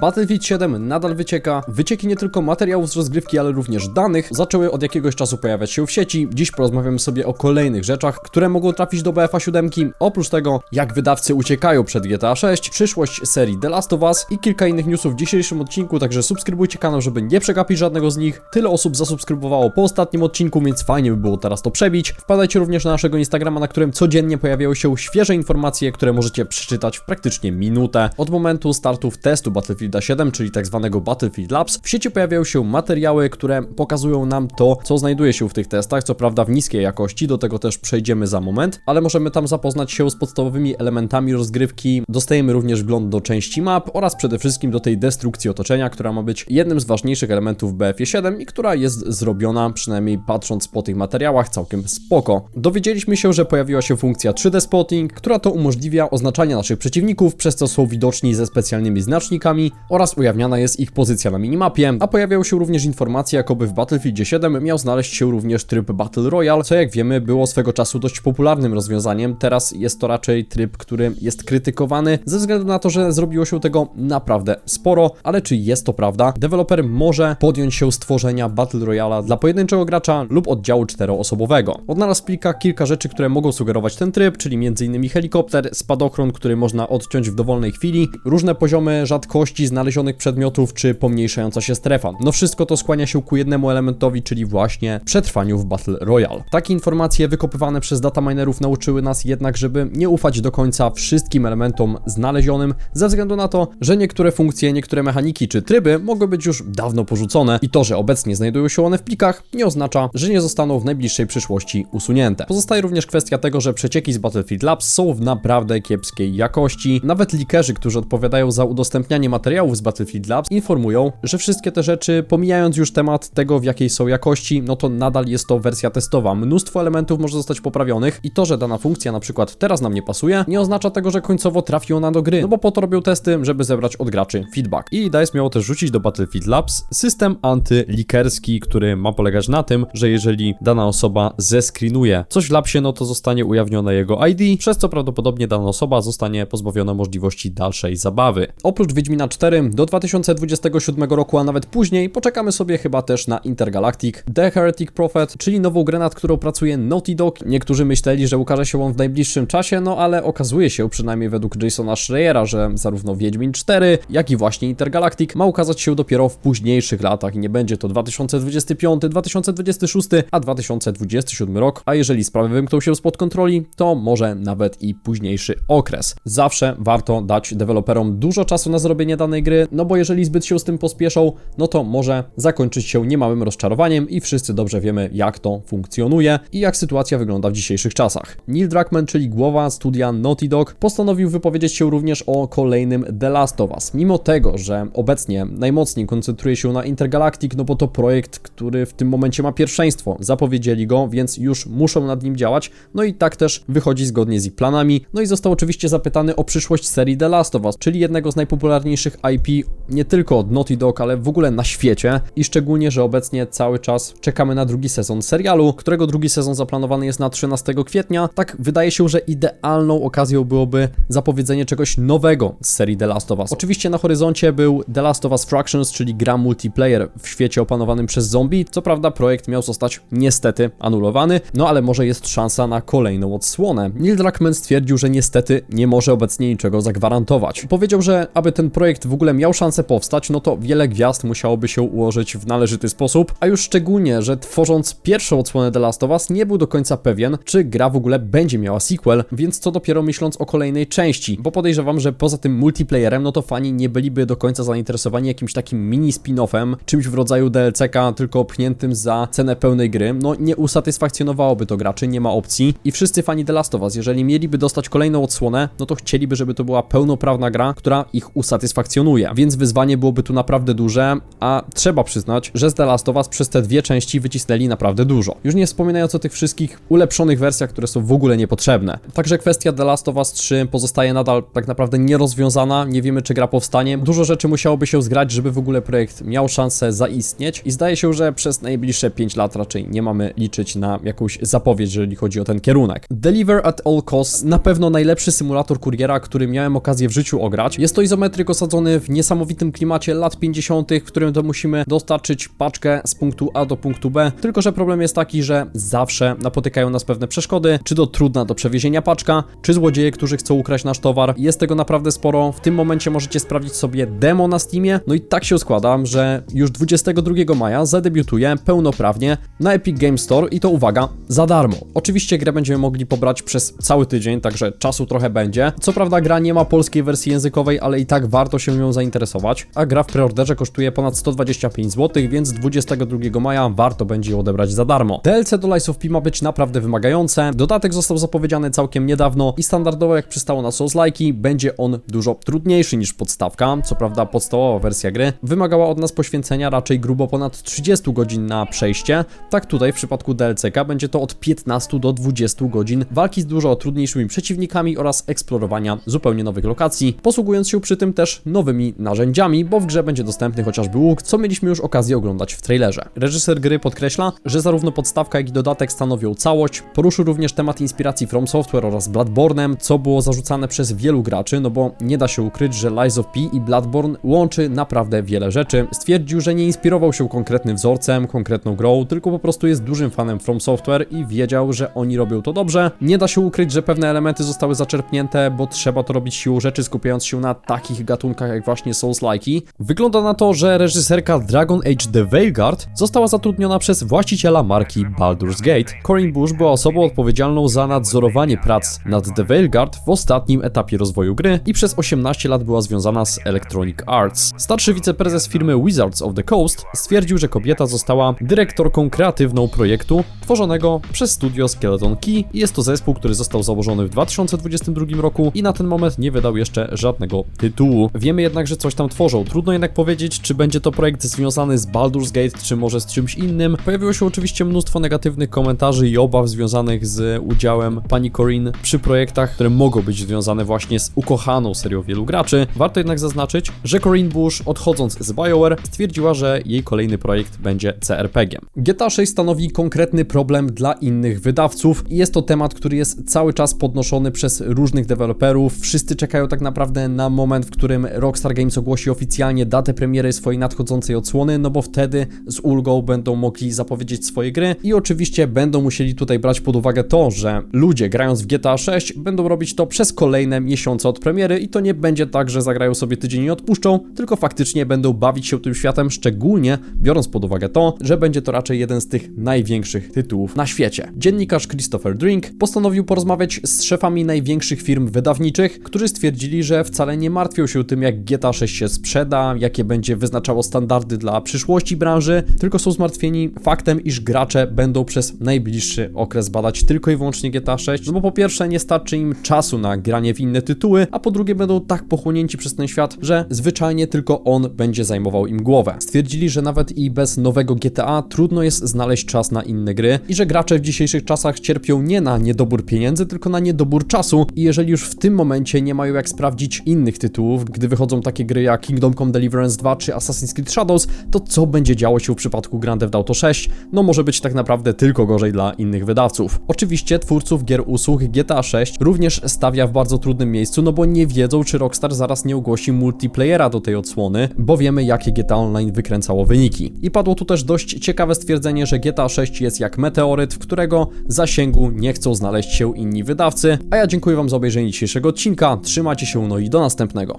Battlefield 7 nadal wycieka. Wycieki nie tylko materiałów z rozgrywki, ale również danych zaczęły od jakiegoś czasu pojawiać się w sieci. Dziś porozmawiamy sobie o kolejnych rzeczach, które mogą trafić do BFA 7. Oprócz tego, jak wydawcy uciekają przed GTA 6, przyszłość serii The Last of Us i kilka innych newsów w dzisiejszym odcinku, także subskrybujcie kanał, żeby nie przegapić żadnego z nich. Tyle osób zasubskrybowało po ostatnim odcinku, więc fajnie by było teraz to przebić. Wpadajcie również na naszego Instagrama, na którym codziennie pojawiają się świeże informacje, które możecie przeczytać w praktycznie minutę. Od momentu startów testu Battlefielda 7, czyli tak zwanego Battlefield Labs, w sieci pojawiają się materiały, które pokazują nam to, co znajduje się w tych testach, co prawda w niskiej jakości, do tego też przejdziemy za moment, ale możemy tam zapoznać się z podstawowymi elementami rozgrywki. Dostajemy również wgląd do części map oraz przede wszystkim do tej destrukcji otoczenia, która ma być jednym z ważniejszych elementów w BF 7 i która jest zrobiona, przynajmniej patrząc po tych materiałach, całkiem spoko. Dowiedzieliśmy się, że pojawiła się funkcja 3D Spotting, która to umożliwia oznaczanie naszych przeciwników, przez co są widoczni ze specjalnymi znacznikami oraz ujawniana jest ich pozycja na minimapie, a pojawiają się również informacje, jakoby w Battlefieldzie 7 miał znaleźć się również tryb Battle Royale, co jak wiemy było swego czasu dość popularnym rozwiązaniem. Teraz jest to raczej tryb, który jest krytykowany ze względu na to, że zrobiło się tego naprawdę sporo, ale czy jest to prawda? Deweloper może podjąć się stworzenia Battle Royale dla pojedynczego gracza lub oddziału czteroosobowego. Odnalazł w plikach kilka rzeczy, które mogą sugerować ten tryb, czyli m.in. helikopter, spadochron, który można odciąć w dowolnej chwili, różne poziomy rzadkości znalezionych przedmiotów, czy pomniejszająca się strefa. No wszystko to skłania się ku jednemu elementowi, czyli właśnie przetrwaniu w Battle Royale. Takie informacje wykopywane przez dataminerów nauczyły nas jednak, żeby nie ufać do końca wszystkim elementom znalezionym, ze względu na to, że niektóre funkcje, niektóre mechaniki czy tryby mogły być już dawno porzucone i to, że obecnie znajdują się one w plikach, nie oznacza, że nie zostaną w najbliższej przyszłości usunięte. Pozostaje również kwestia tego, że przecieki z Battlefield Labs są w naprawdę kiepskiej jakości. Nawet likerzy, którzy odpowiadają za udostępnianie materiałów z Battlefield Labs, informują, że wszystkie te rzeczy, pomijając już temat tego, w jakiej są jakości, no to nadal jest to wersja testowa. Mnóstwo elementów może zostać poprawionych i to, że dana funkcja na przykład teraz nam nie pasuje, nie oznacza tego, że końcowo trafi ona do gry, no bo po to robią testy, żeby zebrać od graczy feedback. I DICE miało też rzucić do Battlefield Labs system antylikerski, który ma polegać na tym, że jeżeli dana osoba zescreenuje coś w lapsie, no to zostanie ujawnione jego ID, przez co prawdopodobnie dana osoba zostanie pozbawiona możliwości dalszej zabawy. Oprócz Wiedźmina 4 do 2027 roku, a nawet później, poczekamy sobie chyba też na Intergalactic The Heretic Prophet, czyli nową grę, którą pracuje Naughty Dog. Niektórzy myśleli, że ukaże się on w najbliższym czasie, no ale okazuje się, przynajmniej według Jasona Schreiera, że zarówno Wiedźmin 4, jak i właśnie Intergalactic ma ukazać się dopiero w późniejszych latach i nie będzie to 2025, 2026, a 2027 rok, a jeżeli sprawy wymkną się spod kontroli, to może nawet i późniejszy okres. Zawsze warto dać deweloperom dużo czasu na zrobienie danej gry, no bo jeżeli zbyt się z tym pospieszą, no to może zakończyć się niemałym rozczarowaniem i wszyscy dobrze wiemy, jak to funkcjonuje i jak sytuacja wygląda w dzisiejszych czasach. Neil Druckmann, czyli głowa studia Naughty Dog, postanowił wypowiedzieć się również o kolejnym The Last of Us. Mimo tego, że obecnie najmocniej koncentruje się na Intergalactic, no bo to projekt, który w tym momencie ma pierwszeństwo. Zapowiedzieli go, więc już muszą nad nim działać, no i tak też wychodzi zgodnie z ich planami. No i został oczywiście zapytany o przyszłość serii The Last of Us, czyli jednego z najpopularniejszych IP nie tylko od Naughty Dog, ale w ogóle na świecie i szczególnie, że obecnie cały czas czekamy na drugi sezon serialu, którego drugi sezon zaplanowany jest na 13 kwietnia. Tak wydaje się, że idealną okazją byłoby zapowiedzenie czegoś nowego z serii The Last of Us. Oczywiście na horyzoncie był The Last of Us Fractions, czyli gra multiplayer w świecie opanowanym przez zombie. Co prawda projekt miał zostać niestety anulowany, no ale może jest szansa na kolejną odsłonę. Neil Druckmann stwierdził, że niestety nie może obecnie niczego zagwarantować. Powiedział, że aby ten projekt w ogóle miał szansę powstać, no to wiele gwiazd musiałoby się ułożyć w należyty sposób, a już szczególnie, że tworząc pierwszą odsłonę The Last of Us nie był do końca pewien, czy gra w ogóle będzie miała sequel, więc co dopiero myśląc o kolejnej części, bo podejrzewam, że poza tym multiplayerem, no to fani nie byliby do końca zainteresowani jakimś takim mini spin-offem, czymś w rodzaju DLC-ka, tylko pchniętym za cenę pełnej gry, no nie usatysfakcjonowałoby to graczy, nie ma opcji. I wszyscy fani The Last of Us, jeżeli mieliby dostać kolejną odsłonę, no to chcieliby, żeby to była pełnoprawna gra, która ich usatysfakcjonuje, więc wyzwanie byłoby tu naprawdę duże, a trzeba przyznać, że z The Last of Us przez te dwie części wycisnęli naprawdę dużo. Już nie wspominając o tych wszystkich ulepszonych wersjach, które są w ogóle niepotrzebne. Także kwestia The Last of Us 3 pozostaje nadal tak naprawdę nierozwiązana, nie wiemy czy gra powstanie. Dużo rzeczy musiałoby się zgrać, żeby w ogóle projekt miał szansę zaistnieć i zdaje się, że przez najbliższe 5 lat raczej nie mamy liczyć na jakąś zapowiedź, jeżeli chodzi o ten kierunek. Deliver at all costs, na pewno najlepszy symulator kuriera, który miałem okazję w życiu ograć. Jest to izometryk osadzony w niesamowitym klimacie lat 50., w którym to musimy dostarczyć paczkę z punktu A do punktu B. Tylko, że problem jest taki, że zawsze napotykają nas pewne przeszkody, czy to trudna do przewiezienia paczka, czy złodzieje, którzy chcą ukraść nasz towar. Jest tego naprawdę sporo. W tym momencie możecie sprawdzić sobie demo na Steamie. No i tak się składa, że już 22 maja zadebiutuje pełnoprawnie na Epic Game Store i to uwaga, za darmo. Oczywiście grę będziemy mogli pobrać przez cały tydzień, także czasu trochę będzie. Co prawda gra nie ma polskiej wersji językowej, ale i tak warto się nią zainteresować, a gra w preorderze kosztuje ponad 125 zł, więc 22 maja warto będzie ją odebrać za darmo. DLC do Lies of P ma być naprawdę wymagające, dodatek został zapowiedziany całkiem niedawno i standardowo jak przystało na Souls-like'i, będzie on dużo trudniejszy niż podstawka. Co prawda podstawowa wersja gry wymagała od nas poświęcenia raczej grubo ponad 30 godzin na przejście, tak tutaj w przypadku DLCK będzie to od 15 do 20 godzin walki z dużo trudniejszymi przeciwnikami oraz eksplorowania zupełnie nowych lokacji, posługując się przy tym też nowymi narzędziami, bo w grze będzie dostępny chociażby łuk, co mieliśmy już okazję oglądać w trailerze. Reżyser gry podkreśla, że zarówno podstawka, jak i dodatek stanowią całość. Poruszył również temat inspiracji From Software oraz Bloodborne'em, co było zarzucane przez wielu graczy, no bo nie da się ukryć, że Lies of P i Bloodborne łączy naprawdę wiele rzeczy. Stwierdził, że nie inspirował się konkretnym wzorcem, konkretną grą, tylko po prostu jest dużym fanem From Software i wiedział, że oni robią to dobrze. Nie da się ukryć, że pewne elementy zostały zaczerpnięte, bo trzeba to robić siłą rzeczy, skupiając się na takich gatunkach jak właśnie Souls-like'i. Wygląda na to, że reżyserka Dragon Age The Veilguard została zatrudniona przez właściciela marki Baldur's Gate. Corinne Bush była osobą odpowiedzialną za nadzorowanie prac nad The Veilguard w ostatnim etapie rozwoju gry i przez 18 lat była związana z Electronic Arts. Starszy wiceprezes firmy Wizards of the Coast stwierdził, że kobieta została dyrektorką kreatywną projektu tworzonego przez studio Skeleton Key i jest to zespół, który został założony w 2022 roku i na ten moment nie wydał jeszcze żadnego tytułu. Wiemy jednak, że coś tam tworzą. Trudno jednak powiedzieć, czy będzie to projekt związany z Baldur's Gate, czy może z czymś innym. Pojawiło się oczywiście mnóstwo negatywnych komentarzy i obaw związanych z udziałem pani Corinne przy projektach, które mogą być związane właśnie z ukochaną serią wielu graczy. Warto jednak zaznaczyć, że Corinne Bush odchodząc z BioWare stwierdziła, że jej kolejny projekt będzie CRPG. GTA 6 stanowi konkretny problem dla innych wydawców i jest to temat, który jest cały czas podnoszony przez różnych deweloperów. Wszyscy czekają tak naprawdę na moment, w którym Rockstar Games ogłosi oficjalnie datę premiery swojej nadchodzącej odsłony, no bo wtedy z ulgą będą mogli zapowiedzieć swoje gry i oczywiście będą musieli tutaj brać pod uwagę to, że ludzie grając w GTA 6 będą robić to przez kolejne miesiące od premiery i to nie będzie tak, że zagrają sobie tydzień i odpuszczą, tylko faktycznie będą bawić się tym światem, szczególnie biorąc pod uwagę to, że będzie to raczej jeden z tych największych tytułów na świecie. Dziennikarz Christopher Drink postanowił porozmawiać z szefami największych firm wydawniczych, którzy stwierdzili, że wcale nie martwią się tym, jak GTA 6 się sprzeda, jakie będzie wyznaczało standardy dla przyszłości branży, tylko są zmartwieni faktem, iż gracze będą przez najbliższy okres badać tylko i wyłącznie GTA 6, no bo po pierwsze nie starczy im czasu na granie w inne tytuły, a po drugie będą tak pochłonięci przez ten świat, że zwyczajnie tylko on będzie zajmował im głowę. Stwierdzili, że nawet i bez nowego GTA trudno jest znaleźć czas na inne gry i że gracze w dzisiejszych czasach cierpią nie na niedobór pieniędzy, tylko na niedobór czasu i jeżeli już w tym momencie nie mają jak sprawdzić innych tytułów, gdy wychodzą takie gry jak Kingdom Come Deliverance 2 czy Assassin's Creed Shadows, to co będzie działo się w przypadku Grand Theft Auto 6? No może być tak naprawdę tylko gorzej dla innych wydawców. Oczywiście twórców gier usług GTA 6 również stawia w bardzo trudnym miejscu, no bo nie wiedzą, czy Rockstar zaraz nie ogłosi multiplayera do tej odsłony, bo wiemy, jakie GTA Online wykręcało wyniki. I padło tu też dość ciekawe stwierdzenie, że GTA 6 jest jak meteoryt, w którego zasięgu nie chcą znaleźć się inni wydawcy. A ja dziękuję Wam za obejrzenie dzisiejszego odcinka. Trzymajcie się, no i do następnego.